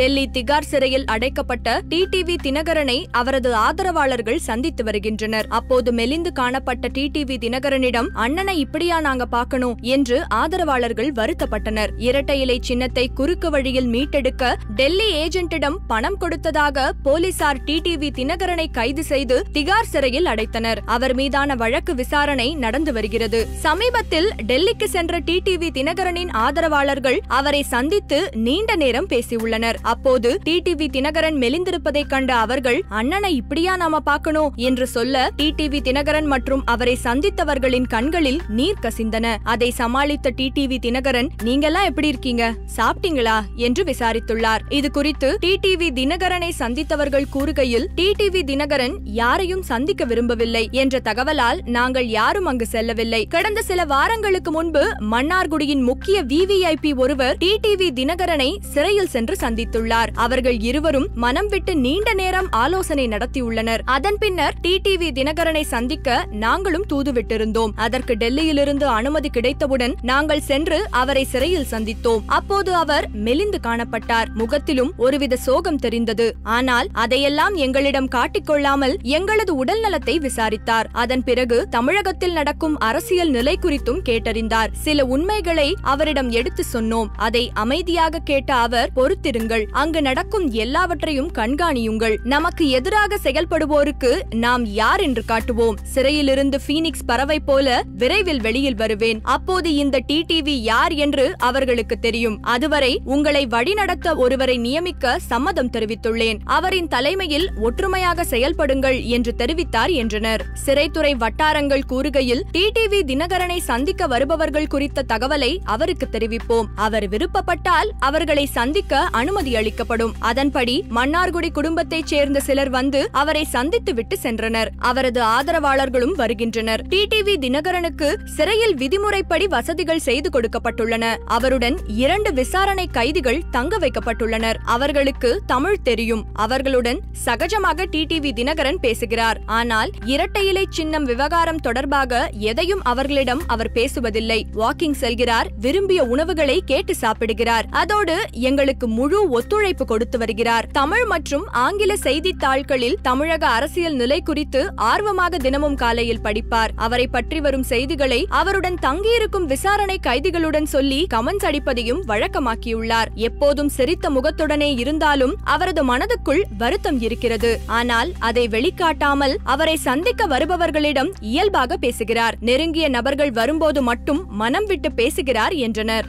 டெல்லி திகார் சிறையில் அடைக்கப்பட்ட டிடிவி தினகரனை அவரது ஆதரவாளர்கள் சந்தித்து வருகின்றனர். அப்போது மெலிந்து காணப்பட்ட டிடிவி தினகரனிடம் அண்ணனை இப்படியா நாங்க பார்க்கணும்? என்று ஆதரவாளர்கள் வருத்தப்பட்டனர். இரட்டை இலை சின்னத்தை குறுக்கு வழியில் மீட்டெடுக்க டெல்லி ஏஜென்ட்டிடம் பணம் கொடுத்ததாக போலீசார் டிடிவி தினகரனை கைது செய்து திகார் சிறையில் அடைத்தனர். அவர் மீதான வழக்கு விசாரணை நடந்து வருகிறது. சமீபத்தில் டெல்லிக்கு சென்ற டிடிவி தினகரனின் ஆதரவாளர்கள் அவரை சந்தித்து நீண்ட நேரம் பேசியுள்ளனர். அப்போது டிடிவி தினகரன் மெலிந்திருப்பதைக் கண்ட அவர்கள் அண்ணனை இப்படியா நாம பார்க்கணும்? என்று சொல்ல டிடிவி தினகரன் மற்றும் அவரை சந்தித்தவர்களின் கண்களில் நீர் கசிந்தன. அதை சமாளித்த டிடிவி தினகரன் நீங்கெல்லாம் எப்படி இருக்கீங்க? சாப்பிட்டீங்களா? என்று விசாரித்துள்ளார். இது குறித்து டிடிவி தினகரனை சந்தித்தவர்கள் கூறுகையில் டிடிவி தினகரன் யாரையும் சந்திக்க விரும்பவில்லை. என்ற தகவலால் நாங்கள் யாரும் அங்கு செல்லவில்லை. கடந்த சில வாரங்களுக்கு முன்பு மன்னார்குடியின் முக்கிய விவிஐபி ஒருவர் டிடிவி தினகரனை சிறையில் சென்று சந்தித்துள்ளார். அவர்கள் இருவரும் மனம் விட்டு நீண்ட நேரம் ஆலோசனை நடத்தியுள்ளனர். அதன் பின்னர் டிடிவி தினகரனை சந்திக்க நாங்களும் தூதுவிட்டிருந்தோம். அதற்கு டெல்லியிலிருந்து அனுமதி கிடைத்தவுடன் நாங்கள் சென்று அவரை சிறையில் சந்தித்தோம். அப்போது அவர் மெலிந்து காணப்பட்டார். முகத்திலும் ஒருவித சோகம் தெரிந்தது. ஆனால் அதையெல்லாம் எங்களிடம் காட்டிக்கொள்ளாமல் எங்களது உடல் நலத்தை விசாரித்தார். அதன் பிறகு தமிழகத்தில் நடக்கும் அரசியல் நிலை குறித்தும் கேட்டறிந்தார். சில உண்மைகளை அவரிடம் எடுத்து சொன்னோம். அதை அமைதியாக கேட்ட அவர் பொறுத்திருங்கள். அங்கு நடக்கும் எல்லாவற்றையும் கண்காணியுங்கள். நமக்கு எதிராக செயல்படுவோருக்கு நாம் யார் என்று காட்டுவோம். சிறையிலிருந்து பீனிக்ஸ் பறவை போல விரைவில் வெளியில் வருவேன். அப்போது இந்த டிடிவி யார் என்று அவர்களுக்கு தெரியும். அதுவரை உங்களை வழிநடத்த ஒருவரை நியமிக்க சம்மதம் தெரிவித்துள்ளேன். அவரின் தலைமையில் ஒற்றுமையாக செயல்படுங்கள் என்று தெரிவித்தார் என்றனர். சிறைத்துறை வட்டாரங்கள் கூறுகையில் டிடிவி தினகரனை சந்திக்க வருபவர்கள் குறித்த தகவலை அவருக்கு தெரிவிப்போம். அவர் விருப்பப்பட்டால் அவர்களை சந்திக்க அனுமதி அளிக்கப்படும். அதன்படி மன்னார்குடி குடும்பத்தைச் சேர்ந்த சிலர் வந்து அவரை சந்தித்து விட்டு சென்றனர். அவரது ஆதரவாளர்களும் வருகின்றனர். டிடிவி தினகரனுக்கு சிறையில் விதிமுறைப்படி வசதிகள் செய்து கொடுக்கப்பட்டுள்ளன. அவருடன் இரண்டு விசாரணை கைதிகள் தங்க வைக்கப்பட்டுள்ளனர். அவர்களுக்கு தமிழ் தெரியும். அவர்களுடன் சகஜமாக டிடிவி தினகரன் பேசுகிறார். ஆனால் இரட்டை இலை சின்னம் விவகாரம் தொடர்பாக எதையும் அவர்களிடம் அவர் பேசுவதில்லை. வாக்கிங் செல்கிறார். விரும்பிய உணவுகளை கேட்டு சாப்பிடுகிறார். அதோடு எங்களுக்கு முழு ஒத்துழைப்பு கொடுத்து வருகிறார். தமிழ் மற்றும் ஆங்கில செய்தித்தாள்களில் தமிழக அரசியல் நிலை குறித்து ஆர்வமாக தினமும் காலையில் படிப்பார். அவரை பற்றி வரும் செய்திகளை அவருடன் தங்கியிருக்கும் விசாரணை கைதிகளுடன் சொல்லி கமெண்ட்ஸ் அடிப்பதையும் வழக்கமாக்கியுள்ளார். எப்போதும் சிரித்த முகத்துடனே இருந்தாலும் அவரது மனதுக்குள் வருத்தம் இருக்கிறது. ஆனால் அதை வெளிக்காட்டாமல் அவரை சந்திக்க வருபவர்களிடம் இயல்பாக பேசுகிறார். நெருங்கிய நபர்கள் வரும்போது மட்டும் மனம் விட்டு பேசுகிறார் என்றனர்.